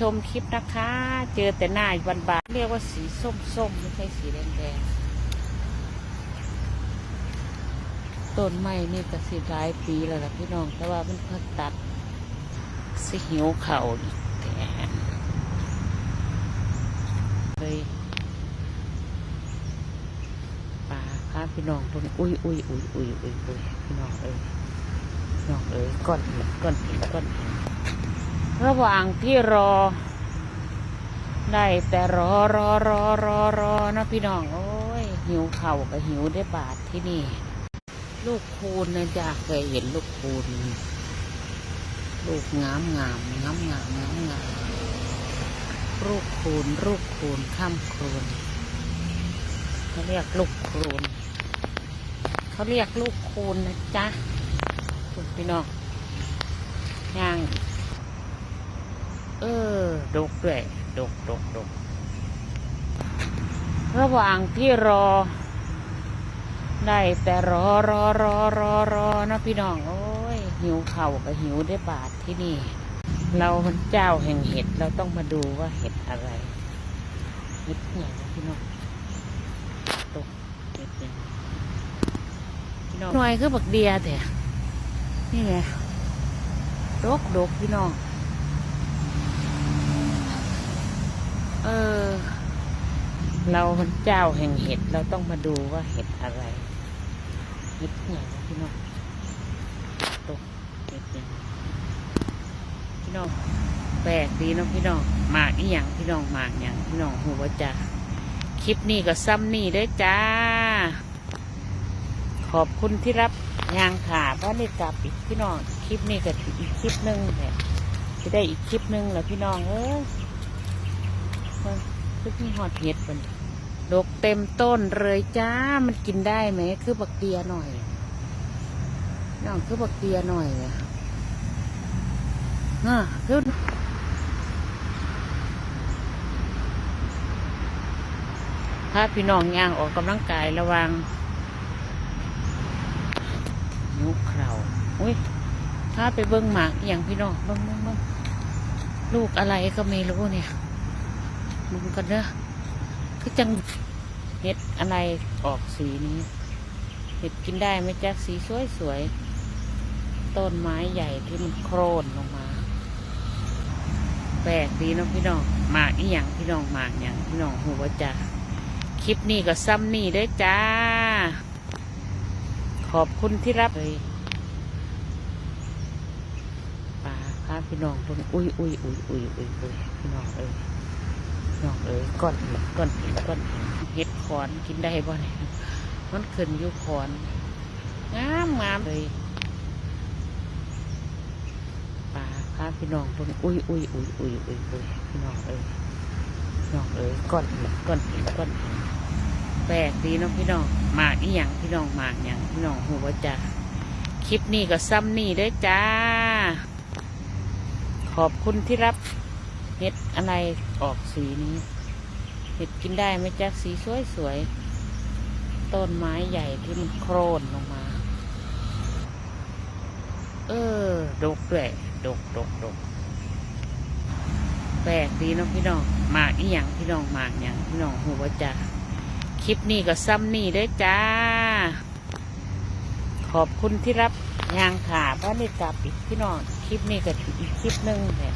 ชมคลิปนะคะ เจอแต่หน้าวันบานเรียกว่าสีส้มๆไม่ใช่สีแดงๆต้นไม้นี่ก็สิหลายปีแล้วล่ะพี่น้อง แต่ว่ามันเพิ่งตัด สิหิวเข่าอีกแทนเลยป่าพาพี่น้องตรงอุ้ยอุ้ยอุ้ยอุ้ยอุ้ยอุ้ยพี่น้องเอ้ยพี่น้องเอ้ยก้อนหินก้อนหินก้อนหิน ระหว่างที่รอ ได้แต่รอรอรอรอรอนะพี่น้อง โอ้ย หิวเข่ากับหิวได้บาทที่นี่ ลูกคูณนะจ๊ะเคยเห็นลูกคูณลูกงามงามงามงามงามงามลูกคูณลูกคูณข้ามครนเขาเรียกลูกคูณเขาเรียกลูกคูณนะจ๊ะคุณพี่น้องย่าง เออ ดกด้วย ดกดกดกระหว่างที่รอ ได้แต่รอรอรอรอรอนะพี่น้อง โอ้ย หิวเข่ากับหิวได้บาทที่นี่ เราเป็นเจ้าแห่งเห็ด เราต้องมาดูว่าเห็ดอะไร เห็ดไหนนะพี่น้องตกเห็ดยังพี่น้องหน่วยคือบักเดียแต่นี่ไงดกดกพี่น้อง เออ เราเป็นเจ้าแห่งเห็ด เราต้องมาดูว่าเห็ดอะไร เห็ดไหนนะพี่น้องตกเห็ดยังพี่น้องแปลกดีเนาะพี่น้องหมากอีหยังพี่น้องหมากหยังพี่น้องหัวจ้าคลิปนี้ก็ซ้ำนี่เด้จ้า ขอบคุณที่รับยางขาพราะนี่กลับอีกพี่น้องคลิปนี้ก็อีกคลิปหนึงแหละจะได้อีกคลิปหนึงแหละพี่น้องเอ้ย คือมีหอดเห็ดมันดกเต็มต้นเลยจ้า มันกินได้ไหม คือบักเตียหน่อยน้องคือบักเตียหน่อยอะน่ะคือพาพี่น้องย่างออกกำลังกายระวังยุกเข่าอุ้ยพาไปเบิ้งหมากอย่างพี่น้องเบิ้งเบิ้งเบิ้งลูกอะไรก็ไม่รู้เนี่ย มึงกันเด้อคือจังเห็ดอะไรออกสีนี้ เห็ดกินได้ไหมจ๊ะสีสวยสวยๆต้นไม้ใหญ่ที่มันโครนลงมา แปลกดีเนาะพี่น้องหมากอีหยังพี่น้องหมากหยังพี่น้องหัวจ้ะคลิปนี้ก็ซ้ำนี่ด้อจ้า ขอบคุณที่รับเลยป่าพาพี่น้องตรงอุ้ยอุ้ยอุ้ยอุ้ยอุ้ยอุ้ยพี่น้องเอ้ย น้องเอ๋ยก้อนหินก้อนหินก้อนหินเห็ดขอนกินได้บ่เนี่ยมันขึ้นอยู่ขอนงามงามเลยป่าพาพี่น้องตรงอุ้ยอุ้ยอุ้ยอุ้ยอุ้ยอุ้ยพี่น้องเอ๋ยน้องเอ๋ยก้อนหินก้อนหินก้อนหินแปลกดีเนาะพี่น้องหมากอีหยังพี่น้องหมากหยังพี่น้องหัวจ้าคลิปนี้ก็ซ้ำนี่เด้อจ้า ขอบคุณที่รับ เห็ดอะไรออกสีนี้ เห็ดกินได้ไหมจ๊ะสีสวยสวยๆต้นไม้ใหญ่ที่มันโครนลงมา เออ ดกด้วยดกดกดกแปลกดีเนาะพี่น้องหมากอีหยังพี่น้องหมากหยังพี่น้องหัวจ้ะคลิปนี้ก็ซ้ำนี่ด้อจ้า ขอบคุณที่รับยางขาเพราะนี่กลับอีกพี่น้อง คลิปนี้ก็อีกคลิปนึงแหละ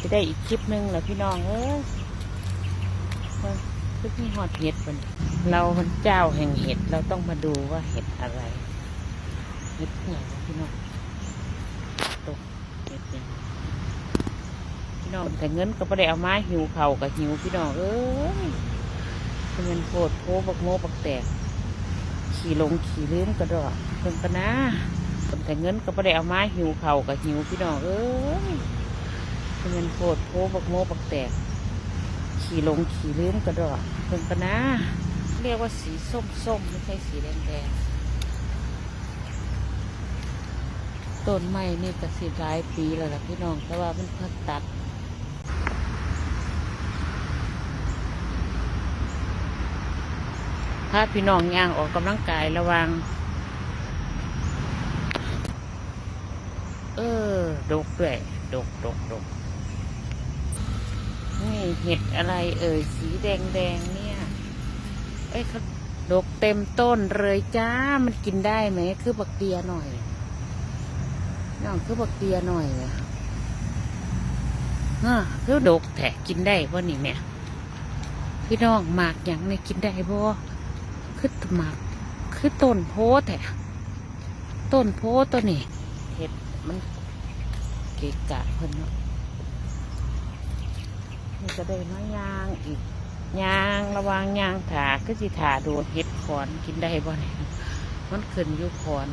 จะได้อีกคลิปหนึ่งแหละพี่น้องเอ้ยมันคือมีหอดเห็ดมันเราเป็นเจ้าแห่งเห็ดเราต้องมาดูว่าเห็ดอะไรเห็ดไหนนะพี่น้องตกเห็ดยังพี่น้องแต่เงินก็ไม่ได้เอามาหิวเข่ากับหิวพี่น้องเอ้ยเงินโพดโพบักโมบักแตก ขี่ลงขี่ลืมกระดอกเพิ่นกันนะแต่เงินก็ไม่ได้เอามาหิวเข่ากับหิวพี่น้องเอ้ย เงินโพดโพบักโมบักแตก ขี่ลงขี่ลืมกระดอกเพิ่นปะนะเรียกว่าสีส้มส้มไม่ใช่สีแดงแดงต้นไม้นี่ก็สิหลายปีแล้วล่ะพี่น้องแต่ว่ามันเพิ่งตัดพาพี่น้องย่างออกกำลังกายระวัง เออ ดกด้วย ดกดกดก เห็ดอะไรเอ่ยสีแดงแดงเนี่ย เอ้ยเขาดกเต็มต้นเลยจ้า มันกินได้ไหม คือบักเดียหน่อยน้องคือบักเดียหน่อยอะฮะคือดกแถะกินได้บ่นี่แม่พี่น้องหมากหยังเนี่ยกินได้บ่คือหมากคือต้นโพแถะต้นโพตัวนี้เห็ดมันเกะกะเพิ่นเนาะ นี่ก็ได้น้อยยางอีกยางระวังยางถาก็สิถาโดดเห็ดขอนกินได้บ่เนี่ยมันขึ้นอยู่ขอน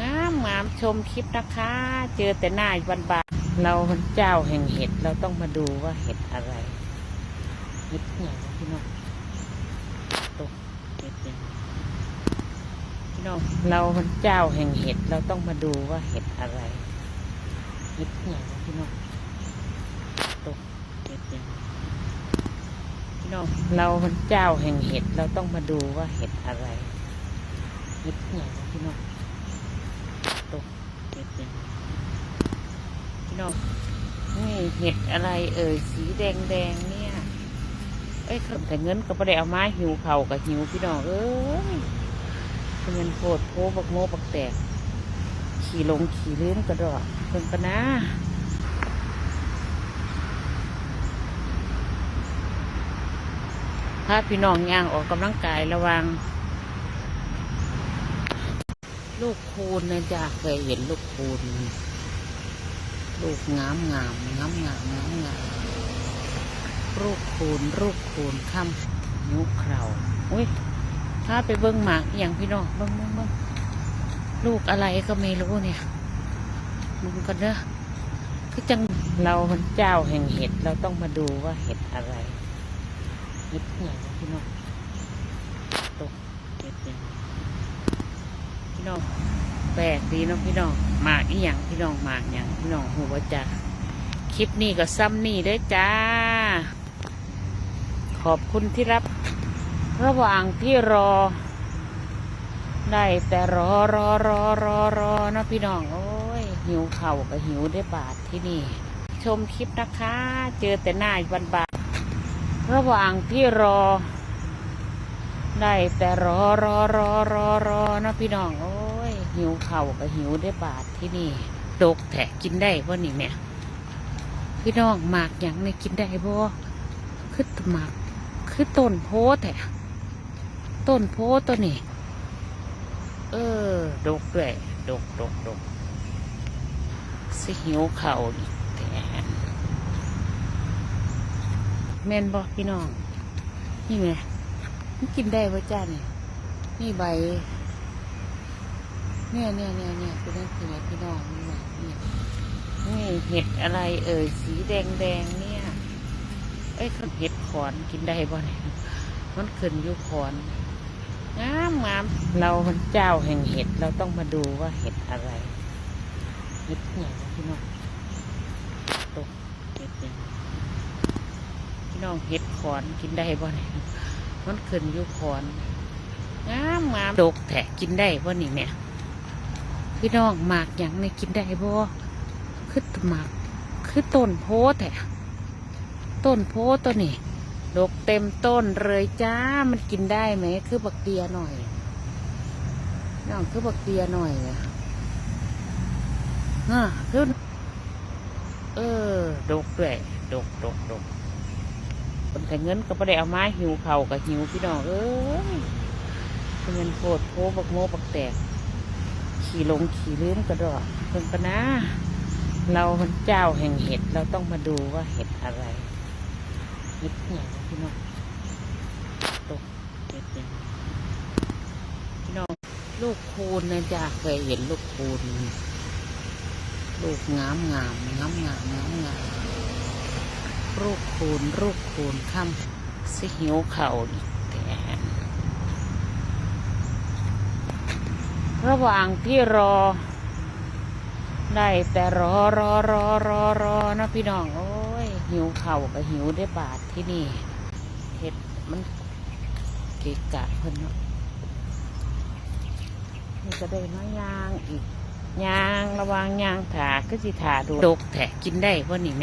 งามงามชมคลิปนะคะ เจอแต่หน้าวันบานเราเป็นเจ้าแห่งเห็ดเราต้องมาดูว่าเห็ดอะไรเห็ดเหนียพี่น้องตกเห็ดยังพี่น้องเราเป็นเจ้าแห่งเห็ดเราต้องมาดูว่าเห็ดอะไรเห็ดเหนียพี่น้องตก ห็ดยังพี่น้องเราเป็นเจ้าแห่งเห็ดเราต้องมาดูว่าเห็ดอะไรเห็ดเหนียวพี่น้องตกเห็ดยังพี่น้องนี่เห็ดอะไร เอ่ยสีแดงแดงเนี่ยเอ้ยแต่เงินก็ไม่ได้เอามาหิวเข่ากับหิวพี่น้องเอ้ยเป็นเงินโพดโพบักโมบักแตกขี่ลงขี่ลืมกระดอกเพิ่นกันนะ พาพี่น้องย่างออกกำลังกายระวัง ลูกคูณนะจ๊ะเคยเห็นลูกคูณลูกงามงามงามงามงามงามลูกคูณลูกคูณข้ามนิ้วเข่าอุ้ยพาไปเบิ้งหมากอย่างพี่น้องเบิ้งเบิ้งเบิ้งลูกอะไรก็ไม่รู้เนี่ยมึงกันเด้อคือจังเราเป็นเจ้าแห่งเห็ดเราต้องมาดูว่าเห็ดอะไร เห็ดหนียวพี่น้องตกเห็ดยังพี่น้องแปลกดีเนาะพี่น้องหมากอีหยังพี่น้องหมากหยังพี่น้องหัวจ้าคลิปนี้ก็ซ้ำนี่ด้อจ้า ขอบคุณที่รับ ระหว่างที่รอ ได้แต่รอรอรอรอรอนะพี่น้อง โอ้ย หิวเข่ากับหิวได้บาทที่นี่ ชมคลิปนะคะ เจอแต่หน้าวันบา ระหว่างที่รอ ได้แต่รอรอรอรอรอนะพี่น้อง โอ้ย หิวเข่ากับหิวได้บาทที่นี่ดกแถะกินได้บ่นี่แม่ยพี่น้องหมากหยังเนี่ยกินได้บ่คือหมากคือต้นโพแถต้นโพตัวนี้ เออ ดกด้วยดกดกดกสิหิวเข่าอีกแถ แม่นบอกพี่น้อง นี่ไงมันกินได้ปะจ้าเนี่ยนี่ใบ เนี่ยเนี่ยเนี่ยเนี่ยเป็นนั่นคืออะไรพี่น้องนี่นะเนี่ยนี่เห็ดอะไร เอ่ยสีแดงแดงเนี่ย เอ้ยเห็ดขอนกินได้บ่เนี่ยมันขึ้นอยู่ขอนงามงามเราเป็นเจ้าแห่งเห็ดเราต้องมาดูว่าเห็ดอะไรเห็ดเหนียพี่น้องตกเห็ดยัง พี่น้องเห็ดขอนกินได้บ่เนี่ยมันขึ้นอยู่ขอนงามงามดกแถกินได้บ่นี่แม่ย พี่น้องหมากหยังเนี่ยกินได้บ่คือหมากคือต้นโพแถต้นโพตัวนี้ดกเต็มต้นเลยจ้ามันกินได้ไหม คือบักเดียหน่อยน้องคือบักเดียหน่อยอะฮะคือเออ ดกด้วย ดกดกดก คนแต่เงินก็ไม่ได้เอามาหิวเข่ากับหิวพี่น้องเอ้ยเป็นเงินโพดโพบักโมบักแตก ขี่ลงขี่ลืมกระดอกเพิ่นกันนะเราเป็นเจ้าแห่งเห็ดเราต้องมาดูว่าเห็ดอะไรเห็ดเหนียพี่น้องตกเห็ดยังพี่น้องลูกคูณนะจ๊ะเคยเห็นลูกคูณลูกงามงามงามงามงามงาม รูปคูณรูปคูณค่ำสิหิวเข่าอีกแทนระหว่างที่รอ ได้แต่รอรอรอรอรอนะพี่น้อง โอ้ย หิวเข่ากับหิวได้บาทที่นี่เห็ดมันเกะกะเพิ่นเนาะนี่ก็ได้น้อยยางอีกยางระวังยางถาก็สิถาดูดกแถกินได้เพราะนี่แม่